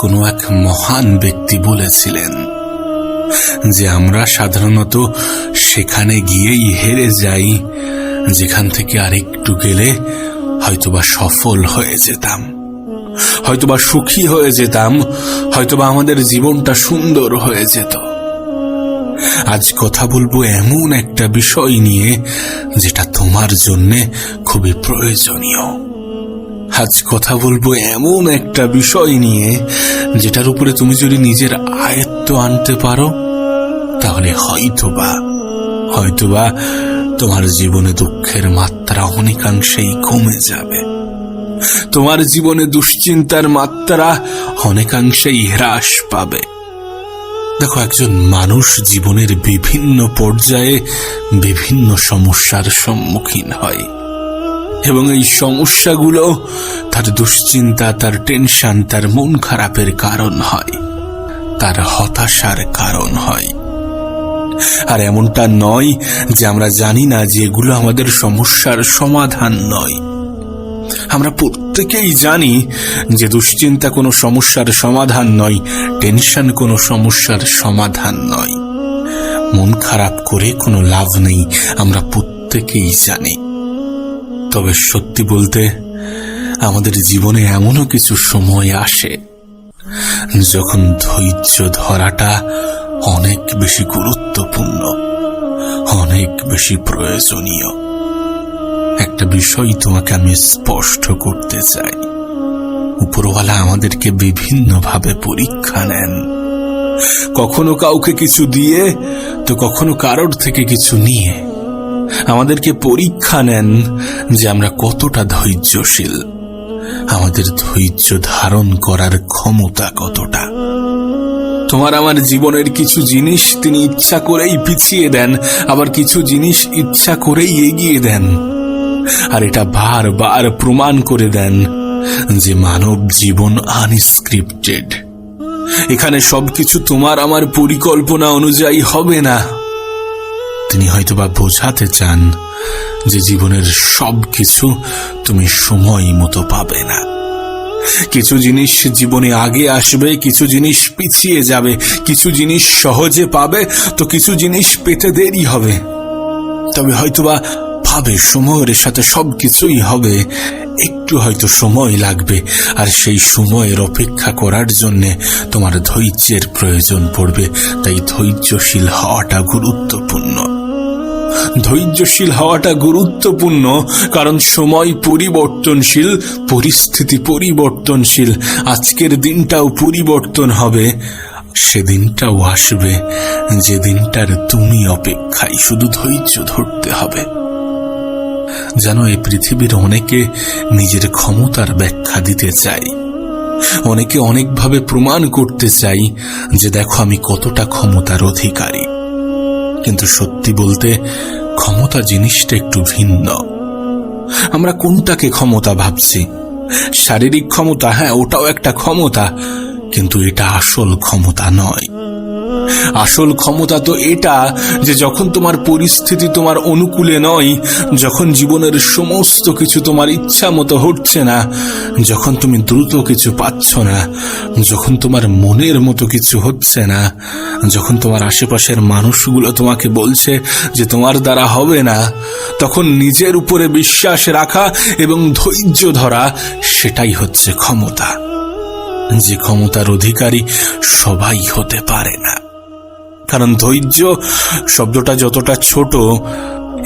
কোনো এক মহান ব্যক্তি বলেছিলেন যে আমরা সাধারণত সেখানে গিয়েই হেরে যাই, যেখান থেকে আরেকটু গেলে হয়তোবা সফল হয়ে যেতাম, হয়তোবা সুখী হয়ে যেতাম, হয়তোবা আমাদের জীবনটা সুন্দর হয়ে যেত। আজ কথা বলব এমন একটা বিষয় নিয়ে যেটা তোমার জন্যে খুবই প্রয়োজনীয়। আজ কথা বলব এমন একটা বিষয় নিয়ে যেটার উপরে তুমি যদি নিজের আয়ত্ত আনতে পারো, তাহলে হয়তোবা হয়তোবা তোমার জীবনে দুঃখের মাত্রা অনেকাংশেই কমে যাবে। তোমার জীবনে দুশ্চিন্তার মাত্রা অনেকাংশেই হ্রাস পাবে। দেখো, একজন মানুষ জীবনের বিভিন্ন পর্যায়ে বিভিন্ন সমস্যার সম্মুখীন হয়। এবং এই সমস্যাগুলো, তার দুশ্চিন্তা, তার টেনশন, তার মন খারাপের কারণ হয়। তার হতাশার কারণ হয়। আর এমনটা নয় যে আমরা জানি না যে এগুলো আমাদের সমস্যার সমাধান নয়। আমরা প্রত্যেকেই জানি যে দুশ্চিন্তা কোনো সমস্যার সমাধান নয়, টেনশন কোনো সমস্যার সমাধান নয়। মন খারাপ করে কোনো লাভ নেই, আমরা প্রত্যেকেই জানি। তবে সত্যি বলতে, আমাদের জীবনে এমনও কিছু সময় আসে যখন ধৈর্য ধরাটা অনেক বেশি গুরুত্বপূর্ণ, অনেক বেশি প্রয়োজনীয়। একটা বিষয় তোমাকে আমি স্পষ্ট করতে চাই। উপরওয়ালা আমাদেরকে বিভিন্নভাবে পরীক্ষা নেন। কখনো কাউকে কিছু দিয়ে, তো কখনো কারোর থেকে কিছু নিয়ে। আমাদেরকে পরীক্ষা নেন যে আমরা কতটা ধৈর্যশীল। আমাদের ধৈর্য ধারণ করার ক্ষমতা কতটা। তোমার আমার জীবনের কিছু জিনিস তিনি ইচ্ছা করেই পিছিয়ে দেন, আবার কিছু জিনিস ইচ্ছা করেই এগিয়ে দেন। আর এটা বারবার প্রমাণ করে দেন যে মানব জীবন আনস্ক্রিপ্টেড। এখানে সবকিছু তোমার আমার পরিকল্পনা অনুযায়ী হবে না। তিনি হয়তোবা বোঝাতে চান যে জীবনের সব কিছু তুমি সময় মতো পাবে না। কিছু জিনিস জীবনে আগে আসবে, কিছু জিনিস পিছিয়ে যাবে, কিছু জিনিস সহজে পাবে, তো কিছু জিনিস পেতে দেরি হবে। তবে হয়তোবা ভাবে সময়ের সাথে সব কিছুই হবে, একটু হয়তো সময় লাগবে, আর সেই সময়ের অপেক্ষা করার জন্য তোমার ধৈর্যের প্রয়োজন পড়বে, তাই ধৈর্যশীল হওয়াটা গুরুত্বপূর্ণ। ধৈর্যশীল হওয়াটা গুরুত্বপূর্ণ, কারণ সময় পরিবর্তনশীল, পরিস্থিতি পরিবর্তনশীল। আজকের দিনটাও পরিবর্তন হবে। সেদিনটাও আসবে। যে দিনটার তুমি অপেক্ষায় শুধু ধৈর্য ধরতে হবে। যেন এই পৃথিবীর অনেকে নিজের ক্ষমতার ব্যাখ্যা দিতে চাই অনেকে অনেকভাবে প্রমাণ করতে চাই যে দেখো আমি কতটা ক্ষমতার অধিকারী। কিন্তু সত্যি বলতে ক্ষমতা জিনিসটা একটু ভিন্ন। আমরা কোনটাকে ক্ষমতা ভাবছি? শারীরিক ক্ষমতা হ্যাঁ ওটাও একটা ক্ষমতা, কিন্তু এটা আসল ক্ষমতা নয়। আসল ক্ষমতা তো এটা যে যখন তোমার পরিস্থিতি তোমার অনুকূলে নয়, যখন জীবনের সমস্ত কিছু তোমার ইচ্ছা মতো হচ্ছে না, যখন তুমি দ্রুত কিছু পাচ্ছ না, যখন তোমার মনের মতো কিছু হচ্ছে না, যখন তোমার আশেপাশের মানুষগুলো তোমাকে বলছে যে তোমার দ্বারা হবে না, তখন নিজের উপরে বিশ্বাস রাখা এবং ধৈর্য ধরা, সেটাই হচ্ছে ক্ষমতা। যে ক্ষমতার অধিকারী সবাই হতে পারে না। কারণ ধৈর্য, শব্দটা যতটা ছোট,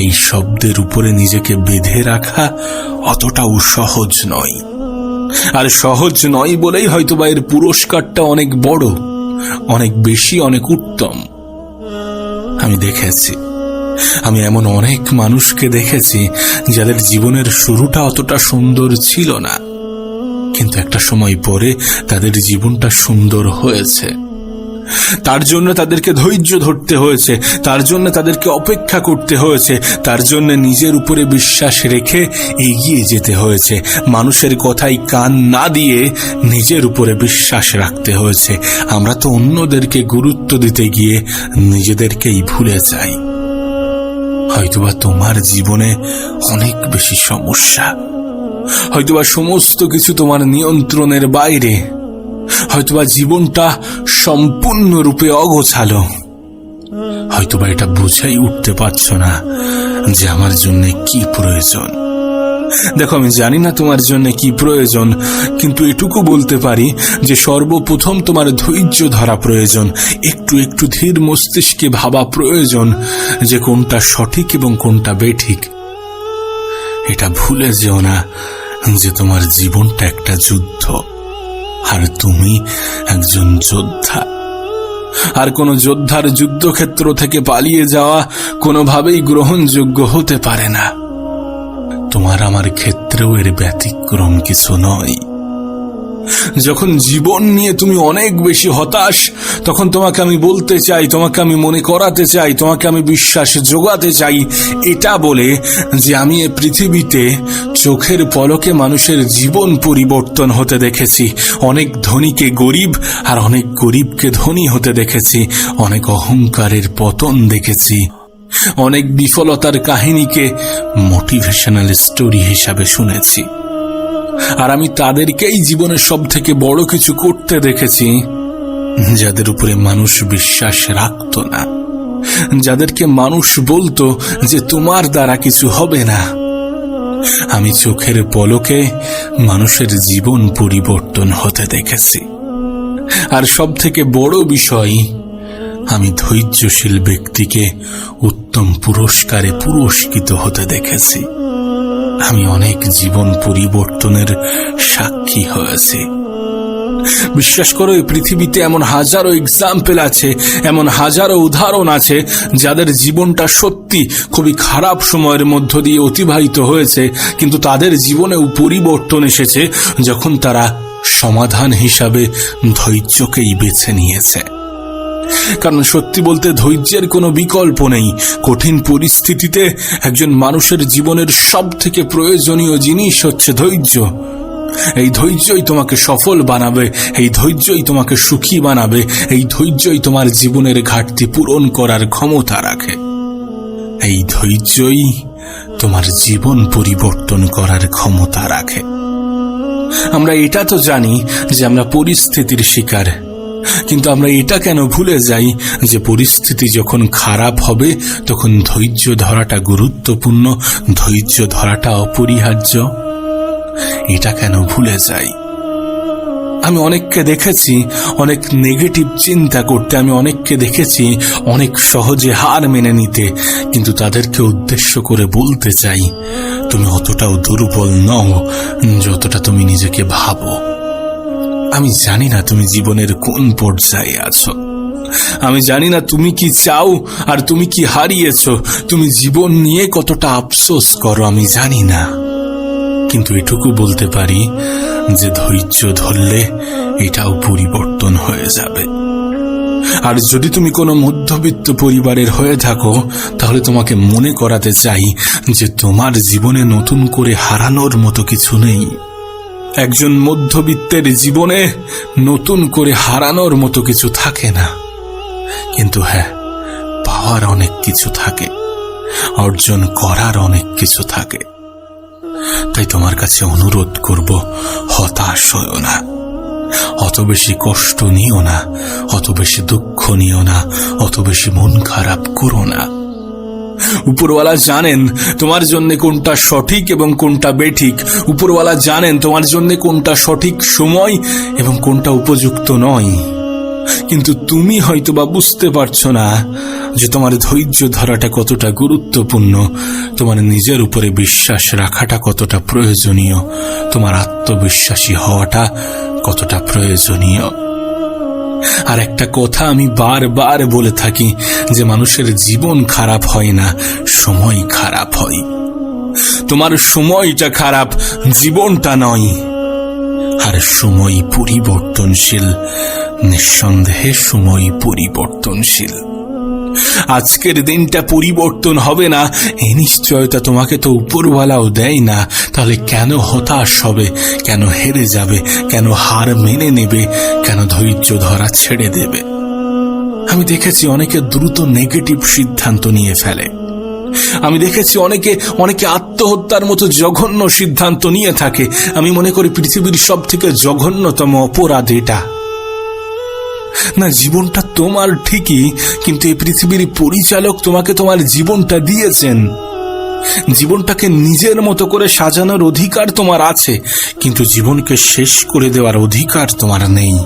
এই শব্দের উপরে নিজেকে বেঁধে রাখা অতটাও সহজ নয়। আর সহজ নয় বলেই হয়তোবা এর পুরস্কারটা অনেক বড়, অনেক বেশি, অনেক উত্তম। আমি দেখেছি, আমি এমন অনেক মানুষকে দেখেছি যাদের জীবনের শুরুটা অতটা সুন্দর ছিল না, কিন্তু একটা সময় পরে তাদের জীবনটা সুন্দর হয়েছে। তার জন্য তাদেরকে ধৈর্য ধরতে হয়েছে, তার জন্য তাদেরকে অপেক্ষা করতে হয়েছে, তার জন্য নিজের উপরে বিশ্বাস রেখে এগিয়ে যেতে হয়েছে। মানুষের কথাই কান না দিয়ে নিজের উপরে বিশ্বাস রাখতে হয়েছে। আমরা তো অন্যদেরকে গুরুত্ব দিতে গিয়ে নিজেদেরকেই ভুলে যাই। হয়তোবা তোমার জীবনে অনেক বেশি সমস্যা। হয়তোবা সমস্ত কিছু তোমার নিয়ন্ত্রণের বাইরে। হয়তোবা জীবনটা সম্পূর্ণরূপে অগোছালো। হয়তোবা এটা বুঝাই উঠতে পারছ না যে আমার জন্য কি প্রয়োজন। দেখো, আমি জানি না তোমার জন্য কি প্রয়োজন, কিন্তু এটুকু বলতে পারি যে সর্বপ্রথম তোমার ধৈর্য ধরা প্রয়োজন, একটু একটু ধীর মস্তিষ্কে ভাবা প্রয়োজন যে কোনটা সঠিক এবং কোনটা বেঠিক। এটা ভুলে যেও না যে তোমার জীবনটা একটা যুদ্ধ। আর তুমি একজন যোদ্ধা। আর কোনো যোদ্ধার যুদ্ধক্ষেত্র থেকে পালিয়ে যাওয়া কোনোভাবেই গ্রহণযোগ্য হতে পারে না। তোমার আমার ক্ষেত্রেও এর ব্যতিক্রম কিছু নয়। যখন জীবন নিয়ে তুমি অনেক বেশি হতাশ, তখন তোমাকে আমি বলতে চাই, তোমাকে আমি মনে করাতে চাই, তোমাকে আমি বিশ্বাস যোগাতে চাই এটা বলে যে আমি এ পৃথিবীতে চোখের পলকে মানুষের জীবন পরিবর্তন হতে দেখেছি। অনেক ধনীকে গরিব আর অনেক গরিবকে ধনী হতে দেখেছি। অনেক অহংকারের পতন দেখেছি। অনেক বিফলতার কাহিনীকে মোটিভেশনাল স্টোরি হিসাবে শুনেছি। আর আমি তাদেরকেই জীবনের সব থেকে বড় কিছু করতে দেখেছি, যাদের উপরে মানুষ বিশ্বাস রাখত না, যাদেরকে মানুষ বলতো যে তোমার দ্বারা কিছু হবে না। আমি চোখের পলকে মানুষের জীবন পরিবর্তন হতে দেখেছি। আর সব থেকে বড় বিষয়, আমি ধৈর্যশীল ব্যক্তিকে উত্তম পুরস্কারে পুরস্কৃত হতে দেখেছি। আমি অনেক জীবন পরিবর্তনের সাক্ষী হয়েছি। বিশ্বাস করো, এই পৃথিবীতে এমন হাজারো এক্সাম্পল আছে, এমন হাজারো উদাহরণ আছে, যাদের জীবনটা সত্যি খুবই খারাপ সময়ের মধ্য দিয়ে অতিবাহিত হয়েছে, কিন্তু তাদের জীবনেও পরিবর্তন এসেছে যখন তারা সমাধান হিসাবে ধৈর্যকেই বেছে নিয়েছে। কারণ সত্যি বলতে ধৈর্যের কোনো বিকল্প নেই। কঠিন পরিস্থিতিতে একজন মানুষের জীবনের সব থেকে প্রয়োজনীয় জিনিস হচ্ছে ধৈর্য। এই ধৈর্যই তোমাকে সফল বানাবে, এই ধৈর্যই তোমাকে সুখী বানাবে, এই ধৈর্যই তোমার জীবনের ঘাটতি পূরণ করার ক্ষমতা রাখে। এই ধৈর্যই তোমার জীবন পরিবর্তন করার ক্ষমতা রাখে। আমরা এটা তো জানি যে আমরা পরিস্থিতির শিকার। কিন্তু আমরা এটা কেন ভুলে যাই যে পরিস্থিতি যখন খারাপ হবে, তখন ধৈর্য ধরাটা গুরুত্বপূর্ণ, ধৈর্য ধরাটা অপরিহার্য। এটা কেন ভুলে যাই? আমি অনেককে দেখেছি, অনেক নেগেটিভ চিন্তা করতে আমি অনেককে দেখেছি, অনেক সহজে হার মেনে নিতে, কিন্তু তাদেরকে উদ্দেশ্য করে বলতে চাই, তুমি অতটাও দুর্বল নও, যতটা তুমি নিজেকে ভাবো। আমি জানি না তুমি জীবনের কোন পর্যায়ে আছো। আমি জানি না তুমি কি চাও আর তুমি কি হারিয়েছ। তুমি জীবন নিয়ে কতটা আফসোস করো আমি জানি না। কিন্তু এটুকু বলতে পারি যে ধৈর্য ধরলে এটাও পরিবর্তন হয়ে যাবে। আর যদি তুমি কোনো মধ্যবিত্ত পরিবারের হয়ে থাকো, তাহলে তোমাকে মনে করাতে চাই যে তোমার জীবনে নতুন করে হারানোর মতো কিছু নেই। একজন মধ্যবিত্তের জীবনে নতুন করে হারানোর মতো কিছু থাকে না। কিন্তু হ্যাঁ পাওয়ার অনেক কিছু থাকে, অর্জন করার অনেক কিছু থাকে। তাই তোমার কাছে অনুরোধ করব, হতাশ হও না। অত বেশি কষ্ট নিও না, অত বেশি দুঃখ নিও না, অত বেশি মন খারাপ করো না। উপরওয়ালা জানেন তোমার জন্য কোনটা সঠিক এবং কোনটা বেঠিক। উপরওয়ালা জানেন তোমার জন্য কোনটা সঠিক সময় এবং কোনটা উপযুক্ত নয়। কিন্তু তুমি হয়তো বা বুঝতে পারছ না যে তোমার ধৈর্য ধরাটা কতটা গুরুত্বপূর্ণ, তোমার নিজের উপরে বিশ্বাস রাখাটা কতটা প্রয়োজনীয়, তোমার আত্মবিশ্বাসী হওয়াটা কতটা প্রয়োজনীয়। আর একটা কথা আমি বারবার বলে থাকি, যে মানুষের জীবন খারাপ হয় না, সময় খারাপ হয়। তোমার সময়টা খারাপ, জীবনটা নয়। আর সময় পরিবর্তনশীল, নিঃসন্দেহে সময় পরিবর্তনশীল। আজকের দিনটা পরিবর্তন হবে না। এই নিশ্চয়তা তোমাকে তো উপরওয়ালাও দেয় না। তাহলে কেন হতাশ হবে? কেন হেরে যাবে? কেন হার মেনে নেবে? কেন ধৈর্য ধরা ছেড়ে দেবে? আমি দেখেছি অনেকে দ্রুত নেগেটিভ সিদ্ধান্ত নিয়ে ফেলে। আমি দেখেছি অনেকে অনেকে আত্মহত্যার মতো জঘন্য সিদ্ধান্ত নিয়ে থাকে। আমি মনে করি পৃথিবীর সব থেকে জঘন্যতম অপরাধ এটা। না, জীবনটা তোমার ঠিকই, কিন্তু এই পৃথিবীর পরিচালক তোমাকে তোমার জীবনটা দিয়েছেন। জীবনটাকে নিজের মতো করে সাজানোর অধিকার তোমার আছে, কিন্তু জীবনকে শেষ করে দেওয়ার অধিকার তোমার নেই।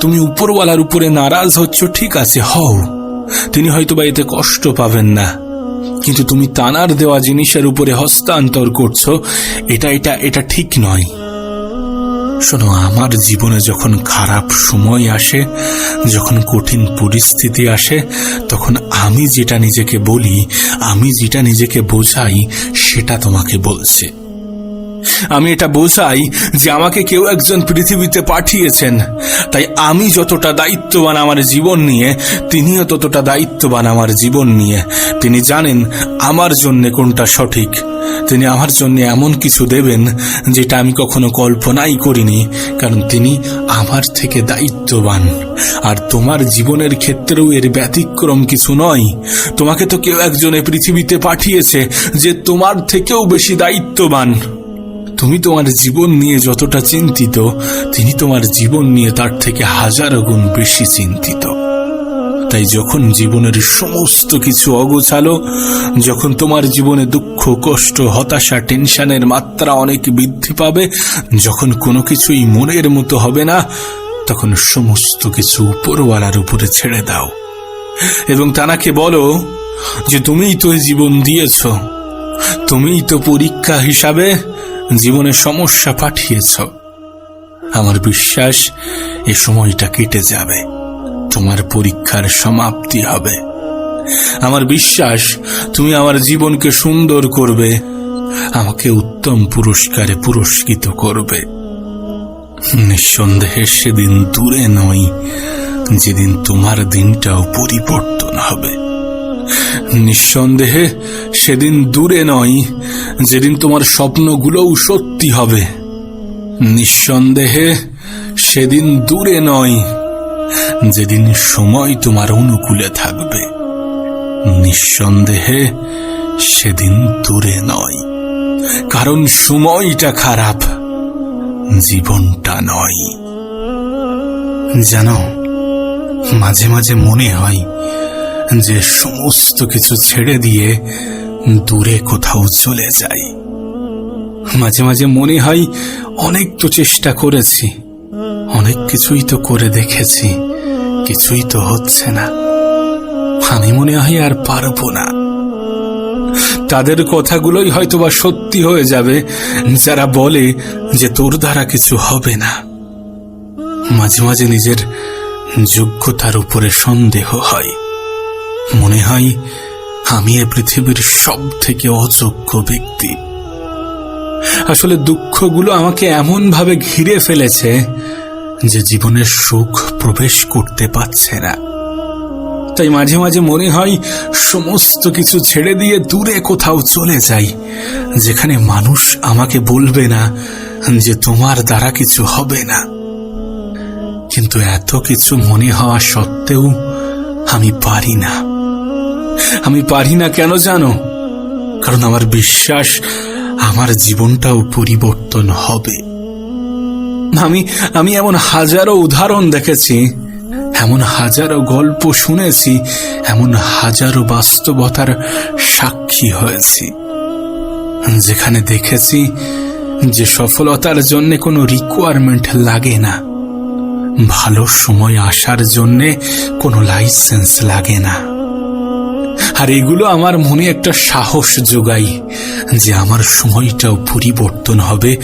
তুমি উপরওয়ালার উপরে নারাজ হচ্ছ, ঠিক আছে, হও। তিনি হয়তো বা এতে কষ্ট পাবেন না। কিন্তু তুমি তানার দেওয়া জিনিসের উপরে হস্তান্তর করছ, এটা এটা এটা ঠিক নয়। শোনো, আমার জীবনে যখন খারাপ সময় আসে, যখন কঠিন পরিস্থিতি আসে, তখন আমি যেটা নিজেকে বলি, আমি যেটা নিজেকে বোঝাই, সেটা তোমাকে বলছে। আমি এটা বোঝাই যে আমাকে কেউ একজন পৃথিবীতে পাঠিয়েছেন। তাই আমি যতটা দায়িত্ববান আমার জীবন নিয়ে, তিনিও ততটা দায়িত্ববান আমার জীবন নিয়ে। তিনি জানেন আমার জন্য কোনটা সঠিক। তিনি আমার জন্য এমন কিছু দেবেন যেটা আমি কখনো কল্পনাই করিনি, কারণ তিনি আমার থেকে দায়িত্ববান। আর তোমার জীবনের ক্ষেত্রেও এর ব্যতিক্রম কিছু নয়। তোমাকে তো কেউ একজনে পৃথিবীতে পাঠিয়েছে যে তোমার থেকেও বেশি দায়িত্ববান। তুমি তোমার জীবন নিয়ে যতটা চিন্তিত, তিনি তোমার জীবন নিয়ে তার থেকে হাজার গুণ বেশি চিন্তিত। তাই যখন জীবনের সমস্ত কিছু অগোছালো, যখন তোমার জীবনে দুঃখ, কষ্ট, হতাশা, টেনশনের মাত্রা অনেক বৃদ্ধি পাবে, যখন কোনো কিছুই মনের মতো হবে না, তখন সমস্ত কিছু উপরওয়ালার উপরে ছেড়ে দাও। এবং তানাকে বলো যে, তুমিই তো জীবন দিয়েছ। তুমিই তো পরীক্ষা হিসাবে জীবনে সমস্যা পাঠিয়েছ। আমার বিশ্বাস, এ সময়টা কেটে যাবে। তোমার পরীক্ষার সমাপ্তি হবে। আমার বিশ্বাস, তুমি আমার জীবনকে সুন্দর করবে। আমাকে উত্তম পুরস্কারে পুরস্কৃত করবে। নিঃসন্দেহে সেদিন দূরে নয় যেদিন তোমার দিনটাও পরিবর্তন হবে। নিঃসন্দেহে সেদিন দূরে নয়, যেদিন তোমার স্বপ্নগুলোও সত্যি হবে। নিঃসন্দেহে সেদিন দূরে নয়, যেদিন সময় তোমার অনুকূলে থাকবে। নিঃসন্দেহে সেদিন দূরে নয়, কারণ সময়টা খারাপ, জীবনটা নয়। জানো, মাঝে মাঝে মনে হয় যে সমস্ত কিছু ছেড়ে দিয়ে দূরে কোথাও চলে যাই। মাঝে মাঝে মনে হয় অনেক তো চেষ্টা করেছি, অনেক কিছুই তো করে দেখেছি, কিছুই তো হচ্ছে না। আমি মনে হয় আর পারব না। তাদের কথাগুলোই হয়তোবা সত্যি হয়ে যাবে, যারা বলে যে তোর দ্বারা কিছু হবে না। মাঝে মাঝে নিজের যোগ্যতার উপরে সন্দেহ হয়। মনে হয় আমি এ পৃথিবীর সব থেকে অযোগ্য ব্যক্তি। আসলে দুঃখগুলো আমাকে এমন ভাবে ঘিরে ফেলেছে যে জীবনের সুখ প্রবেশ করতে পারছে না। তাই মাঝে মাঝে মনে হয় সমস্ত কিছু ছেড়ে দিয়ে দূরে কোথাও চলে যাই, যেখানে মানুষ আমাকে বলবে না যে তোমার দ্বারা কিছু হবে না। কিন্তু এত কিছু মনে হওয়া সত্ত্বেও আমি পারি না। আমি পারি না কেন জানো? কারণ আমার বিশ্বাস আমার জীবনটাও পরিবর্তন হবে। আমি আমি এমন হাজারো উদাহরণ দেখেছি, এমন হাজারো গল্প শুনেছি, এমন হাজারো বাস্তবতার সাক্ষী হয়েছি, যেখানে দেখেছি যে সফলতার জন্য কোনো রিকোয়ারমেন্ট লাগে না, ভালো সময় আসার জন্যে কোনো লাইসেন্স লাগে না। আর এগুলো আমার মনে একটা সাহস যোগাই যে আমার সময়টাও পরিবর্তন হবে,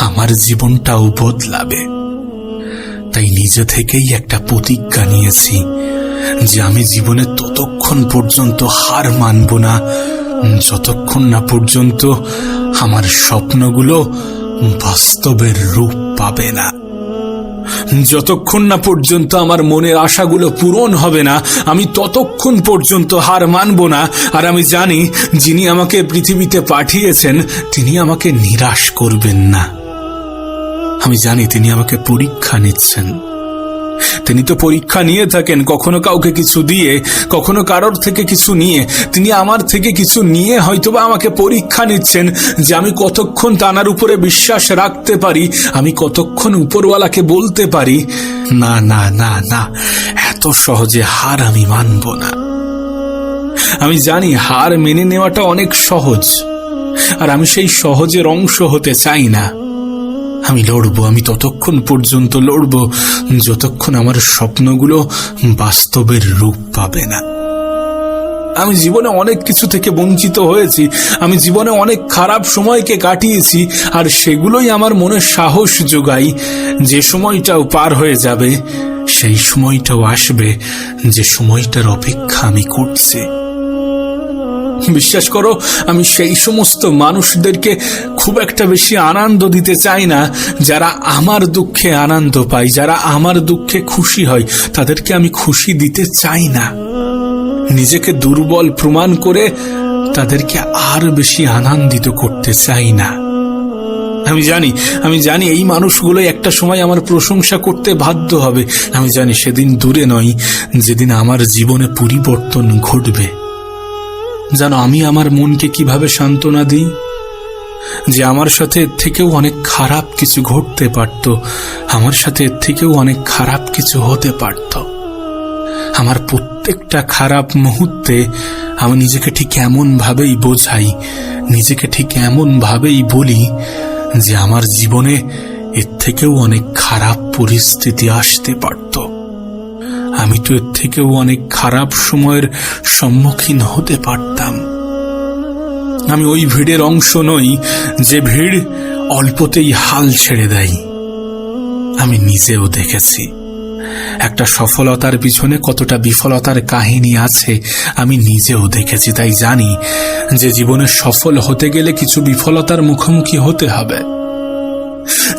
আমার জীবনটাও বদলাবে। তাই নিজে থেকেই একটা প্রতিজ্ঞা নিয়েছি যে আমি জীবনে ততক্ষণ পর্যন্ত হার মানব না, যতক্ষণ না পর্যন্ত আমার স্বপ্নগুলো বাস্তবের রূপ পাবে না। যতক্ষণ না পর্যন্ত আমার মনের আশাগুলো পূরণ হবে না, আমি ততক্ষণ পর্যন্ত হার মানব না। আর আমি জানি, যিনি আমাকে পৃথিবীতে পাঠিয়েছেন, তিনি আমাকে নিরাশ করবেন না। আমি জানি তিনি আমাকে পরীক্ষা নিচ্ছেন। তিনি তো পরীক্ষা নিয়ে থাকেন, কখনো কাউকে কিছু দিয়ে, কখনো কারোর থেকে কিছু নিয়ে। তিনি আমার থেকে কিছু নিয়ে হয়তোবা আমাকে পরীক্ষা নিচ্ছেন যে আমি কতক্ষণ তানার উপরে বিশ্বাস রাখতে পারি, আমি কতক্ষণ উপরওয়ালাকে বলতে পারি। না না না না, এত সহজে হার আমি মানব না। আমি জানি হার মেনে নেওয়াটা অনেক সহজ, আর আমি সেই সহজের অংশ হতে চাই না। আমি লড়বো, আমি ততক্ষণ পর্যন্ত লড়বো, যতক্ষণ আমার স্বপ্নগুলো বাস্তবের রূপ পাবে না। আমি জীবনে অনেক কিছু থেকে বঞ্চিত হয়েছি, আমি জীবনে অনেক খারাপ সময়কে কাটিয়েছি, আর সেগুলোই আমার মনে সাহস যোগাই যে সময়টাও পার হয়ে যাবে, সেই সময়টাও আসবে, যে সময়টার অপেক্ষা আমি করছি। বিশ্বাস করো, আমি সেই সমস্ত মানুষদেরকে খুব একটা বেশি আনন্দ দিতে চাই না, যারা আমার দুঃখে আনন্দ পায়, যারা আমার দুঃখে খুশি হয়, তাদেরকে আমি খুশি দিতে চাই না। নিজেকে দুর্বল প্রমাণ করে তাদেরকে আর বেশি আনন্দিত করতে চাই না। আমি জানি আমি জানি এই মানুষগুলো একটা সময় আমার প্রশংসা করতে বাধ্য হবে। আমি জানি সেদিন দূরে নয়, যেদিন আমার জীবনে পরিবর্তন ঘটবে। জানো আমি আমার মনকে কীভাবে সান্ত্বনা দিই? যে আমার সাথে এর থেকেও অনেক খারাপ কিছু ঘটতে পারত, আমার সাথে এর থেকেও অনেক খারাপ কিছু হতে পারত। আমার প্রত্যেকটা খারাপ মুহূর্তে আমি নিজেকে ঠিক এমন ভাবেই বোঝাই, নিজেকে ঠিক এমন ভাবেই বলি যে আমার জীবনে এর থেকেও অনেক খারাপ পরিস্থিতি আসতে পারত। আমি তো এর থেকেও অনেক খারাপ সময়ের সম্মুখীন হতে পারতাম। আমি ওই ভিড়ের অংশ নই, যে ভিড় অল্পতেই হাল ছেড়ে দেয়। আমি নিজেও দেখেছি। একটা সফলতার পিছনে কতটা বিফলতার কাহিনী আছে, আমি নিজেও দেখেছি, তাই জানি যে জীবনে সফল হতে গেলে কিছু বিফলতার মুখোমুখি হতে হবে।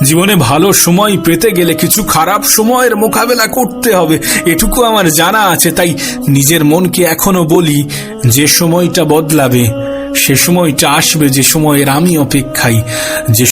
জীবনে ভালো সময় পেতে গেলে কিছু খারাপ সময়ের মোকাবেলা করতে হবে। এটুকু আমার জানা আছে, তাই নিজের মনকে এখনও বলি, যে সময়টা বদলাবে, সে সময়টা আসবে, যে সময়ের আমি অপেক্ষাই যে